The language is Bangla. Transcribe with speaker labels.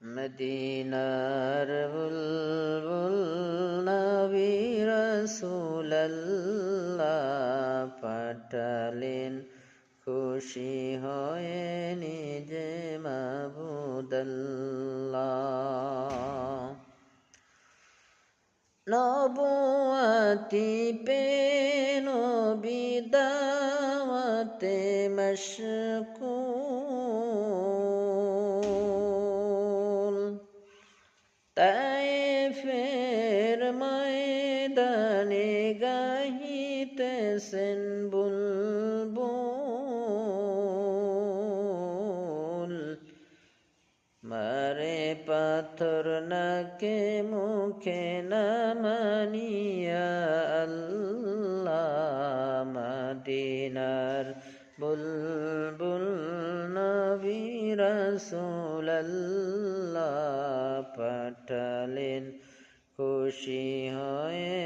Speaker 1: মদিনার বুলবুল নবী রসুল্লাহ পাঠালেন খুশি হয়ে নিজে মাবুদল্লাহ নবুয়াতি পে নবিদাওয়াতে মশকুল তাই ফের ময়দানে গাহিতেছেন বুলবুল। মারে পাথর নাকে মুখে না মানিয়া আল্লাহ মদিনার বুলবুল নবী রাসূলুল্লাহ পাঠালেন। খুশি হয়ে